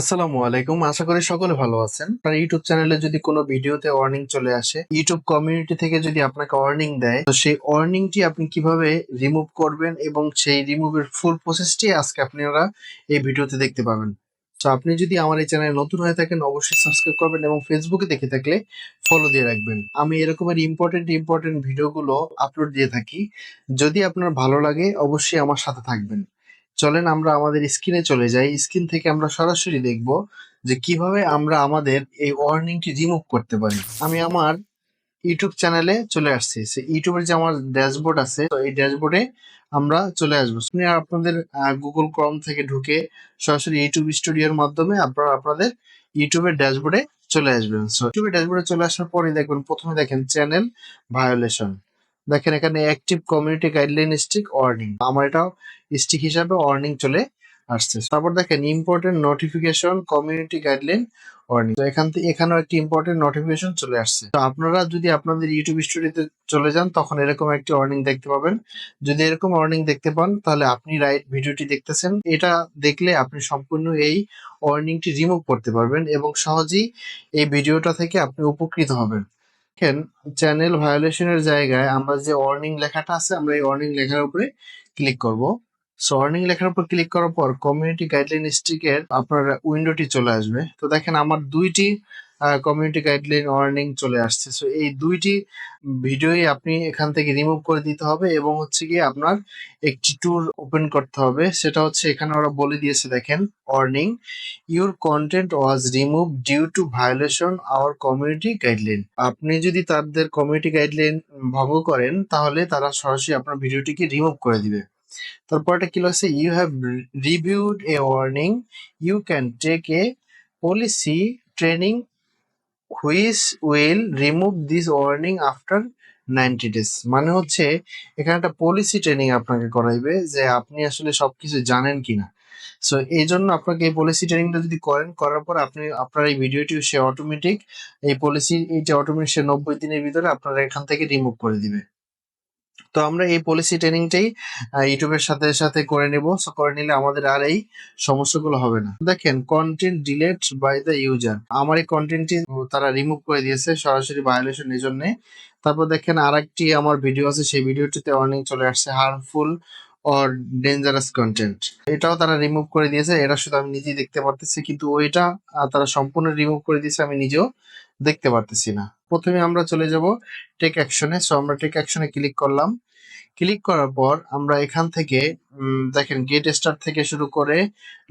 আসসালামু আলাইকুম। আশা করি সকলে ভালো আছেন। আপনার ইউটিউব চ্যানেলে যদি কোনো ভিডিওতে ওয়ার্নিং চলে আসে ইউটিউব কমিউনিটি থেকে যদি আপনাকে ওয়ার্নিং দেয়, তো সেই ওয়ার্নিংটি আপনি কীভাবে রিমুভ করবেন এবং সেই রিমুভের ফুল প্রসেসটি আজকে আপনারা এই ভিডিওতে দেখতে পাবেন। তো আপনি যদি আমার এই চ্যানেলে নতুন হয়ে থাকেন, অবশ্যই সাবস্ক্রাইব করবেন এবং ফেসবুকে দেখে থাকলে ফলো দিয়ে রাখবেন। আমি এরকমের ইম্পর্টেন্ট ইম্পর্টেন্ট ভিডিওগুলো আপলোড দিয়ে থাকি। যদি আপনার ভালো লাগে, অবশ্যই আমার সাথে থাকবেন। চলেন আমরা আমাদের স্ক্রিনে চলে যাই। স্ক্রিন থেকে আমরা সরাসরি দেখব যে কীভাবে আমরা আমাদের এই ওয়ার্নিংটি রিমুভ করতে পারি। আমি আমার ইউটিউব চ্যানেলে চলে আসছি। ইউটিউবের যে আমার ড্যাশবোর্ড আছে, তো এই ড্যাশবোর্ডে আমরা চলে আসব। আপনি আপনাদের গুগল ক্রম থেকে ঢুকে সরাসরি ইউটিউব স্টুডিওর মাধ্যমে আপনারা আপনাদের ইউটিউবের ড্যাশবোর্ডে চলে আসবেন। সো ইউটিউবের ড্যাশবোর্ডে চলে আসার পরে দেখবেন, প্রথমে দেখেন চ্যানেল ভায়োলেশন। দেখেন এখানে active community guideline strike warning আমার এটাও স্টিক হিসাবে ওয়ার্নিং চলে আসছে। তারপর দেখেন important notification community guideline warning তো এখান থেকে এখানেও একটি ইম্পর্টেন্ট নোটিফিকেশন চলে আসছে। তো আপনারা যদি আপনাদের ইউটিউব স্টুডিওতে চলে যান, তখন এরকম একটি ওয়ার্নিং দেখতে পাবেন। যদি এরকম ওয়ার্নিং দেখতে পান, তাহলে আপনি রাইট ভিডিওটি দেখতেছেন। এটা দেখলে আপনি সম্পূর্ণ এই ওয়ার্নিংটি রিমুভ করতে পারবেন এবং সহজেই এই ভিডিওটা থেকে আপনি উপকৃত হবেন। দেখেন চ্যানেল ভায়োলেশনের জায়গায় আমরা যে ওয়ার্নিং লেখাটা আছে, আমরা এই ওয়ার্নিং লেখার উপরে ক্লিক করব। সো ওয়ার্নিং লেখার উপর ক্লিক করার পর কমিউনিটি গাইডলাইন স্টিকের আপনার উইন্ডোটি চলে আসবে। তো দেখেন, আমার দুইটি কমিউনিটি গাইডলাইন ওয়ার্নিং চলে আসছে। সো এই দুইটি ভিডিওই আপনি এখান থেকে রিমুভ করে দিতে হবে এবং হচ্ছে গিয়ে আপনার একটি ট্যুর ওপেন করতে হবে। সেটা হচ্ছে এখানে ওরা বলে দিয়েছে, দেখেন warning your content was remove due to violation our community guideline আপনি যদি তাদের কমিউনিটি গাইডলাইন ভঙ্গ করেন, তাহলে তারা সরাসরি আপনার ভিডিওটিকে রিমুভ করে দিবে। তারপরটা কি লাগছে you have reviewed a warning you can take a policy training which will remove this warning after ninety days. মানে হচ্ছে, এখানে একটা পলিসি ট্রেনিং আপনাকে করাইবে যে আপনি আসলে সবকিছু জানেন কিনা। সো এই জন্য আপনাকে এই পলিসি ট্রেনিংটা যদি করেন, করার পর আপনি, আপনার এই ভিডিওটি সে অটোমেটিক এই পলিসি এইটা অটোমেটিক সে নব্বই দিনের ভিতরে আপনারা এখান থেকে রিমুভ করে দিবে। তো আমরা এই পলিসি ট্রেনিংটাই ইউটিউবের সাথে সাথে করে নেব। করে নিলে আমাদের আর এই সমস্যাগুলো হবে না। দেখেন content delete by the user আমার এই কন্টেন্টটি তারা রিমুভ করে দিয়েছে সরাসরি ভায়োলেশন এই জন্য। তারপর দেখেন, আরেকটি আমার ভিডিও আছে, সেই ভিডিওটিতে ওয়ার্নিং চলে আসছে হার্মফুল অর ডেঞ্জারাস কন্টেন্ট এটাও তারা রিমুভ করে দিয়েছে, এটা শুধু আমি নিজেই দেখতে পারতেছি, কিন্তু ওইটা তারা সম্পূর্ণ রিমুভ করে দিয়েছে, আমি নিজেও দেখতে পারতেছি না। প্রথমে আমরা চলে যাব টেক অ্যাকশনে সো আমরা টেক অ্যাকশনে ক্লিক করলাম। ক্লিক করার পর আমরা এখান থেকে দেখেন গেট স্টার্ট থেকে শুরু করে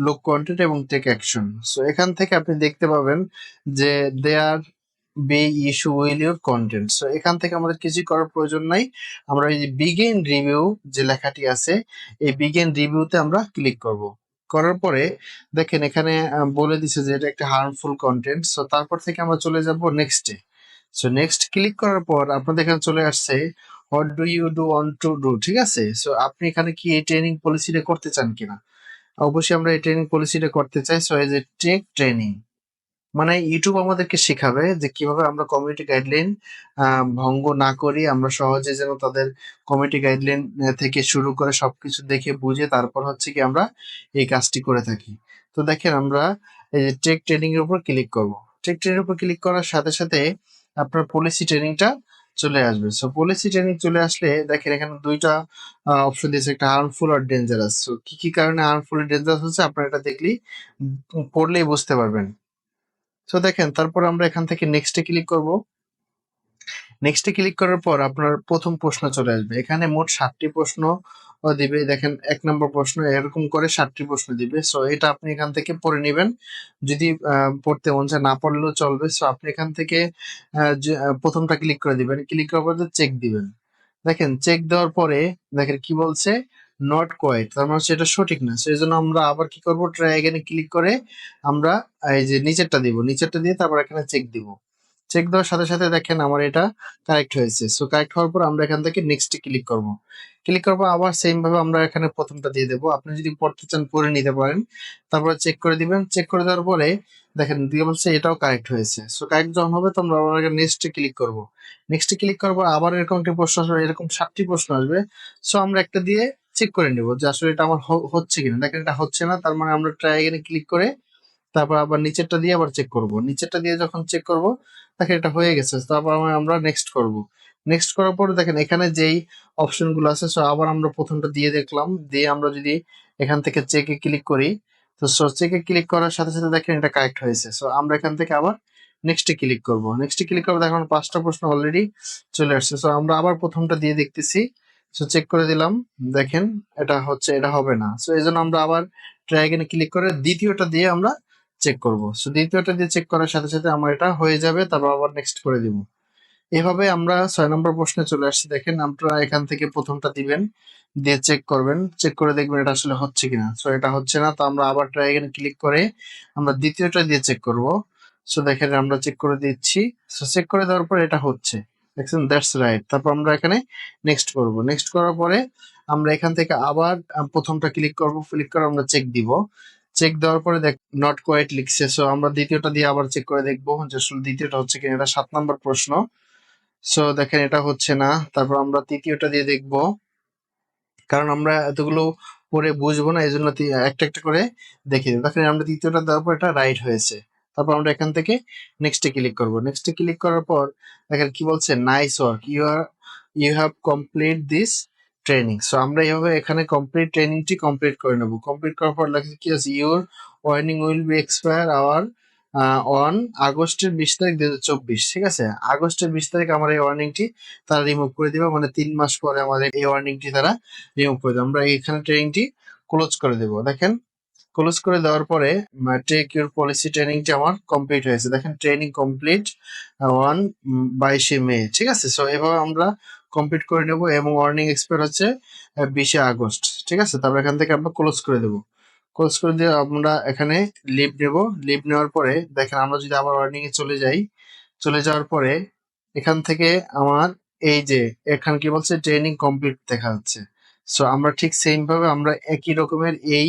লোক কন্টেন্ট এবং টেক অ্যাকশন সো এখান থেকে আপনি দেখতে পাবেন যে there be issue will your content so এখান থেকে আমাদের কিছু করার প্রয়োজন নাই। আমরা এই বিগেন রিভিউ যে লেখাটি আছে, এই বিগেন রিভিউতে আমরা ক্লিক করব। করার পরে দেখেন এখানে বলে দিছে যে এটা একটা হার্মফুল কন্টেন্ট সো তারপর থেকে আমরা চলে যাব নেক্সটে সো নেক্সট ক্লিক করার পর আপনাদের এখানে চলে আসছে what do you do want to do ঠিক আছে? সো আপনি এখানে কি এই ট্রেনিং পলিসিটা করতে চান কিনা? অবশ্যই আমরা এই ট্রেনিং পলিসিটা করতে চাই so as a take training মানে ইউটিউব আমাদেরকে শেখাবে যে কীভাবে আমরা কমিউনিটি গাইডলাইন ভঙ্গ না করি। আমরা সহজে যেন তাদের কমিউনিটি গাইডলাইন থেকে শুরু করে সবকিছু দেখে বুঝে তারপর হচ্ছে কি আমরা এই কাজটি করে থাকি। তো দেখেন আমরা এই যে টেক ট্রেনিং এর উপর ক্লিক করব। টেক ট্রেনিং এর উপর ক্লিক করার সাথে সাথে আপনার পলিসি ট্রেনিংটা চলে আসবে। সো পলিসি ট্রেনিং চলে আসলে দেখেন এখানে দুইটা অপশন দিয়েছে, একটা হার্মফুল আর ডেঞ্জারাস সো কি কি কারণে হার্মফুল ডেঞ্জারাস হচ্ছে আপনারা এটা দেখলেই পড়লেই বুঝতে পারবেন। সো দেখেন, তারপর আমরা এখান থেকে নেক্সটে ক্লিক করব। নেক্সটে ক্লিক করার পর আপনার প্রথম প্রশ্ন চলে আসবে। এখানে মোট সাতটি প্রশ্ন দিবে। দেখেন, এক নম্বর প্রশ্ন এরকম করে সাতটি প্রশ্ন দিবে। সো এটা আপনি এখান থেকে পড়ে নেবেন। যদি পড়তে মন চায় না পড়লেও চলবে। সো আপনি এখান থেকে প্রথমটা ক্লিক করে দিবেন। ক্লিক করার পর চেক দিবেন। দেখেন চেক দেওয়ার পরে, দেখেন কি বলছে? নট কোয়াইট তার মানে এটা সঠিক না। সেই জন্য আমরা আবার কি করব? ট্রাই এখানে ক্লিক করে আমরা এই যে নিচেরটা দিব। নিচেরটা দিয়ে তারপর এখানে চেক দিব। চেক দেওয়ার সাথে সাথে দেখেন আমার এটা কারেক্ট হয়েছে। সো কারেক্ট হওয়ার পর আমরা এখান থেকে নেক্সটে ক্লিক করব। ক্লিক করব আবার সেম ভাবে আমরা এখানে প্রথমটা দিয়ে দেবো। আপনি যদি পড়তে চান পড়ে নিতে পারেন। তারপরে চেক করে দিবেন। চেক করে দেওয়ার পরে দেখেন দিয়ে বলছে এটাও কারেক্ট হয়েছে। সো কারেক্ট যখন হবে তো আমরা আবার নেক্সটে ক্লিক করব। নেক্সটে ক্লিক করার পর আবার এরকম একটা প্রশ্ন আসবে, এরকম সাতটি প্রশ্ন আসবে। সো আমরা একটা দিয়ে চেক করে নিব যে আসলে এটা আমার হচ্ছে কিনা। দেখেন এটা হচ্ছে না, তার মানে আমরা ট্রাই এখানে ক্লিক করে তারপর আবার নিচেরটা দিয়ে আবার চেক করব। নিচেরটা দিয়ে যখন চেক করব, দেখেন এটা হয়ে গেছে তারপর আমরা- নেক্সট করব। নেক্সট করার পরে দেখেন এখানে যেই অপশনগুলো আছে সো আবার আমরা প্রথমটা দিয়ে দেখলাম, দিয়ে আমরা যদি এখান থেকে চেকে ক্লিক করি, তো সো চেকে ক্লিক করার সাথে সাথে দেখেন এটা কারেক্ট হয়েছে। সো আমরা এখান থেকে আবার নেক্সটে ক্লিক করব। নেক্সটে ক্লিক করব, দেখুন পাঁচটা প্রশ্ন অলরেডি চলে আসছে। সো আমরা আবার প্রথমটা দিয়ে দেখতেছি সো চেক করে দিলাম। দেখেন, এটা হচ্ছে, এটা হবে না। সো এই জন্য আমরা আবার ট্রাই ক্লিক করে দ্বিতীয়টা দিয়ে আমরা চেক করব। সো দ্বিতীয়টা দিয়ে চেক করার সাথে সাথে আমার এটা হয়ে যাবে, তারপর আবার নেক্সট করে দিব। এভাবে আমরা ছয় নম্বর প্রশ্নে চলে আসছি। দেখেন, আপনারা এখান থেকে প্রথমটা দিবেন, দিয়ে চেক করবেন। চেক করে দেখবেন এটা আসলে হচ্ছে কিনা। সো এটা হচ্ছে না, তো আমরা আবার ট্রাই ক্লিক করে আমরা দ্বিতীয়টা দিয়ে চেক করব। সো দেখেন, আমরা চেক করে দিচ্ছি। সো চেক করে দেওয়ার পর এটা হচ্ছে। দেখছেন? দ্যাটস রাইট তারপর আমরা এখানে নেক্সট করব। নেক্সট করার পরে আমরা এখান থেকে আবার প্রথমটা ক্লিক করব। ক্লিক করে আমরা চেক দিব। চেক দেওয়ার পরে দেখ নট কোয়াইট লিখছে। সো আমরা দ্বিতীয়টা দিয়ে আবার চেক করে দেখব। যে আসলে দ্বিতীয়টা হচ্ছে কিনা? এটা সাত নম্বর প্রশ্ন। সো দেখেন, এটা হচ্ছে না। তারপর আমরা তৃতীয়টা দিয়ে দেখব। কারণ আমরা এতগুলো পরে বুঝব না এই জন্য একটা একটা করে দেখি দেখেন, আমরা তৃতীয়টা দেওয়ার পর এটা রাইট হয়েছে। তারপর আমরা এখান থেকে নেক্সটে ক্লিক করব। নেক্সটে ক্লিক করার পর দেখেন কি বলছে? Nice work you are you have complete this training so আমরা এইভাবে এখানে কমপ্লিট ট্রেনিংটি কমপ্লিট করে নেব। কমপ্লিট করার পর লেখা কি আছে? Your warning will be expire our on আগস্টের বিশ তারিখ দুই চব্বিশ। ঠিক আছে? আগস্টের বিশ তারিখ আমার এই ওয়ার্নিংটি তারা রিমুভ করে দিবে। মানে তিন মাস পরে আমাদের এই ওয়ার্নিংটি তারা রিমুভ করে দেবে। আমরা এখানে ট্রেনিংটি ক্লোজ করে দেবো। দেখেন ক্লোজ করে দেওয়ার পরে টেক ইউর পলিসি ট্রেনিংটি আমার কমপ্লিট হয়েছে। দেখেন ট্রেনিং কমপ্লিট ওয়ান বাইশে মে, ঠিক আছে? সো এভাবে আমরা কমপ্লিট করে নেব এবং ওয়ার্নিং এক্সপায়ার হচ্ছে বিশে আগস্ট, ঠিক আছে? তারপর এখান থেকে আমরা ক্লোজ করে দেবো। ক্লোজ করে দিয়ে আমরা এখানে লিভ নেব। লিভ নেওয়ার পরে, দেখেন, আমরা যদি আবার ওয়ার্নিং এ চলে যাই, চলে যাওয়ার পরে, এখান থেকে আমার এই যে, এখানে কি বলছে? ট্রেনিং কমপ্লিট দেখা যাচ্ছে। সো আমরা ঠিক সেম ভাবে আমরা একই রকমের এই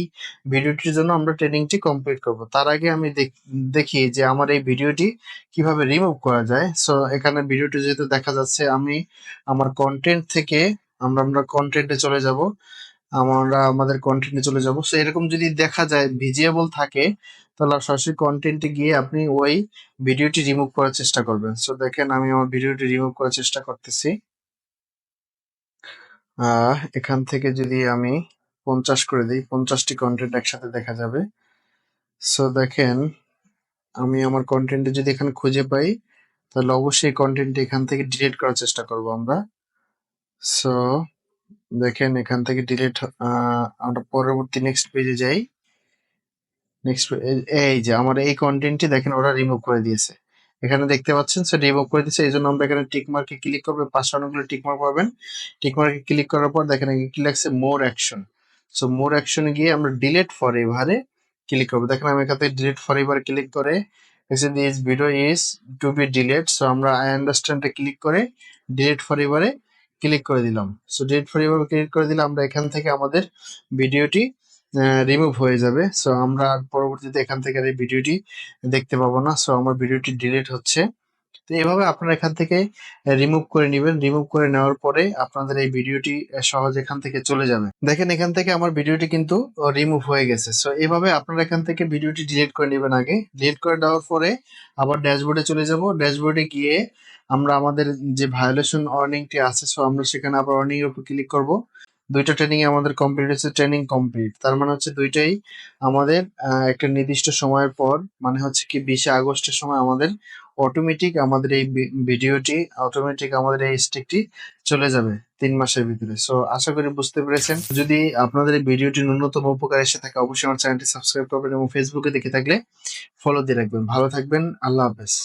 ভিডিওটির জন্য আমরা ট্রেনিংটি কমপ্লিট করব। তার আগে আমি দেখ- যে আমার এই ভিডিওটি কীভাবে রিমুভ করা যায়। সো এখানে ভিডিওটি যেহেতু দেখা যাচ্ছে, আমি আমার কন্টেন্ট থেকে আমরা আমরা কন্টেন্টে চলে যাব। আমরা আমাদের কন্টেন্টে চলে যাব। সো এরকম যদি দেখা যায় ভিজিয়েবল থাকে, তাহলে সরাসরি কন্টেন্টে গিয়ে আপনি ওই ভিডিওটি রিমুভ করার চেষ্টা করবেন। সো দেখেন আমি আমার ভিডিওটি রিমুভ করার চেষ্টা করতেছি। এখান থেকে যদি আমি পঞ্চাশ করে দিই, পঞ্চাশটি কন্টেন্ট একসাথে দেখা যাবে। সো দেখেন, আমি আমার কন্টেন্টে যদি এখানে খুঁজে পাই, তাহলে অবশ্যই কন্টেন্ট এখান থেকে ডিলিট করার চেষ্টা করব আমরা। সো দেখেন, এখান থেকে ডিলিট আমরা পরবর্তী নেক্সট পেজে যাই। নেক্সট এই যে, আমার এই কন্টেন্টটি দেখেন, ওরা রিমুভ করে দিয়েছে। এখানে দেখতে পাচ্ছেন সে রিমুভ করে দিচ্ছে এই জন্য আমরা এখানে টিক মার্কে ক্লিক করবে পাঁচশো অনেকগুলো টিক মার্ক পাবেন। টিক মার্কে ক্লিক করার পর দেখেন কি লাগছে মোর অ্যাকশন সো মোর অ্যাকশনে গিয়ে আমরা ডিলেট ফর এভারে ক্লিক করব। দেখেন, আমি এখান থেকে ডিলিট ফর এভার ক্লিক করে this video is to be delete so আমরা আই আন্ডারস্ট্যান্ডে ক্লিক করে ডিলিট ফর এভারে ক্লিক করে দিলাম। সো ডিলিট ফর এভারে ক্লিক করে দিলে আমরা এখান থেকে আমাদের ভিডিওটি রিমুভ হয়ে যাবে। সো আমরা আর পরবর্তীতে এখান থেকে এই ভিডিওটি দেখতে পাবো না। সো আমার ভিডিওটি ডিলিট হচ্ছে। তো এভাবে আপনারা এখান থেকে রিমুভ করে নেবেন। রিমুভ করে নেওয়ার পরে আপনাদের এই ভিডিওটি সহজ এখান থেকে চলে যাবে। দেখেন, এখান থেকে আমার ভিডিওটি কিন্তু রিমুভ হয়ে গেছে। সো এভাবে আপনারা এখান থেকে ভিডিওটি ডিলিট করে নেবেন আগে। ডিলিট করে দেওয়ার পরে আবার ড্যাশবোর্ডে চলে যাব। ড্যাশবোর্ডে গিয়ে আমরা আমাদের যে ভায়োলেশন অর্নিংটি আছে সো আমরা সেখানে আবার অর্নিং এর উপর ক্লিক করব। দুইটা ট্রেনিং আমাদের কমপ্লিট হচ্ছে ট্রেনিং কমপ্লিট তার মানে হচ্ছে দুইটাই আমাদের একটা নির্দিষ্ট সময়ের পর মানে হচ্ছে কি বিশে আগস্টের সময় আমাদের অটোমেটিক আমাদের এই ভিডিওটি অটোমেটিক আমাদের এই স্টিকটি চলে যাবে তিন মাসের ভিতরে। সো আশা করি বুঝতে পেরেছেন। যদি আপনাদের এই ভিডিওটি ন্যূনতম উপকার এসে থাকে, অবশ্যই আমার চ্যানেলটি সাবস্ক্রাইব করবেন এবং ফেসবুকে দেখে থাকলে ফলো দিয়ে রাখবেন। ভালো থাকবেন। আল্লাহ হাফেজ।